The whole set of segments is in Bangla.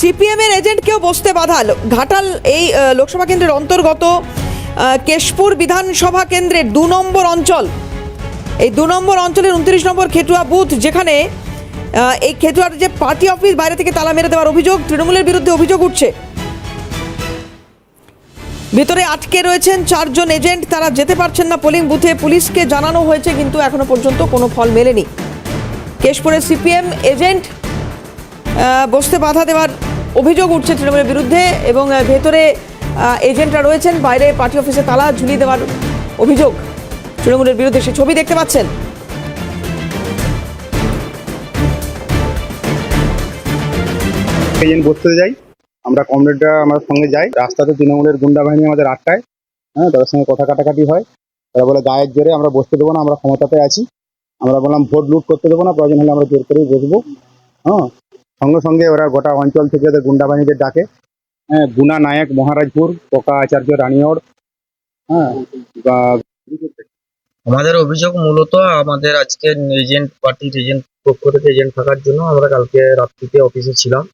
সিপিএম এর এজেন্ট কেউ বসতে বাধা। ঘাটাল এই লোকসভা কেন্দ্রের অন্তর্গত কেশপুর বিধানসভা কেন্দ্রের দু নম্বর অঞ্চল, এই দু নম্বর অঞ্চলের উনত্রিশ নম্বর খেটুয়া বুথ যেখানে এই খেটুয়ার যে পার্টি অফিস বাইরে থেকে তালা মেরে দেওয়ার অভিযোগ, তৃণমূলের বিরুদ্ধে অভিযোগ উঠছে। ভেতরে আটকে রয়েছেন চারজন এজেন্ট, তারা যেতে পারছেন না পোলিং বুথে। পুলিশকে জানানো হয়েছে, কিন্তু এখনও পর্যন্ত কোনো ফল মেলেনি। কেশপুরের সিপিএম এজেন্ট বসতে বাধা দেওয়ার অভিযোগ উঠছে তৃণমূলের বিরুদ্ধে এবং ভেতরে এজেন্টরা রয়েছেন। বাইরে পার্টি অফিসে তালা ঝুলিয়ে দেওয়ার অভিযোগ তৃণমূলের বিরুদ্ধে। সে ছবি দেখতে পাচ্ছেন। এজেন্ট বসতে যাই। আমরা কমরেডরা আমার সঙ্গে যাই। রাস্তাতে তৃণমূলের গুন্ডা বাহিনী আমাদের আটকায়। হ্যাঁ তাদের সঙ্গে কথা কাটাকাটি হয়। তারা বলে, গায়ের জোরে আমরা বসতে দেবো না, আমরা ক্ষমতাতে আছি। আমরা বললাম, ভোট লুট করতে দেবো না, প্রয়োজন হলে আমরা জোর করেই বসবো। হ্যাঁ সঙ্গে সঙ্গে ওরা গোটা অঞ্চল থেকে ওদের গুন্ডা বাহিনীদের ডাকে। হ্যাঁ গুনা নায়ক মহারাজপুর পোকা আচার্য রানিয়র হ্যাঁ আমাদের অভিযোগ মূলত আমাদের আজকে এজেন্ট, পার্টির এজেন্ট পক্ষ থেকে এজেন্ট থাকার জন্য আমরা কালকে রাত্রিতে অফিসে ছিলাম।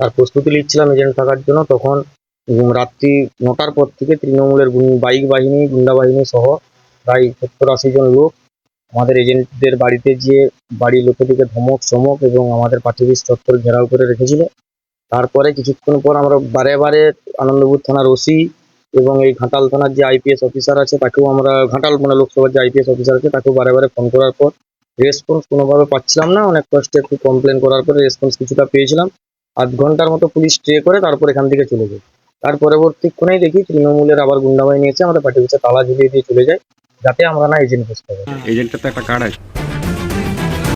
আর প্রস্তুতি নিচ্ছিলাম এজেন্ট থাকার জন্য। তখন রাত্রি নটার পর থেকে তৃণমূলের বাইক বাহিনী গুন্ডা বাহিনী সহ প্রায় সত্তর আশি জন লোক আমাদের এজেন্টদের বাড়িতে গিয়ে বাড়ির লোকেদেরকে ধমক, চমক এবং আমাদের পার্টি অফিস চত্বর ঘেরাও করে রেখেছিল। তারপরে কিছুক্ষণ পর আমরা বারে বারে আনন্দপুর থানার ওসি এবং এই ঘাটাল থানার যে আইপিএস অফিসার আছে, তাকেও আমরা ঘাটাল মানে লোকসভার যে আইপিএস অফিসার আছে, তাকেও বারে বারে ফোন করার পর রেসপন্স কোনোভাবে পাচ্ছিলাম না। অনেক কষ্টে একটু কমপ্লেন করার পরে রেসপন্স কিছুটা পেয়েছিলাম। আধ ঘণ্টার মতো পুলিশ স্টে করে তারপর এখান থেকে চলে যায়। তার পরবর্তীক্ষণেই দেখি তৃণমূলের আবার গুন্ডাবাহিনী এসে আমাদের পার্টি অফিসে তালা ঝুলিয়ে দিয়ে চলে যায়। যাতে আমরা না এজেন্ট ফেস পারি এজেন্টের তো একটা কার্ড আছে।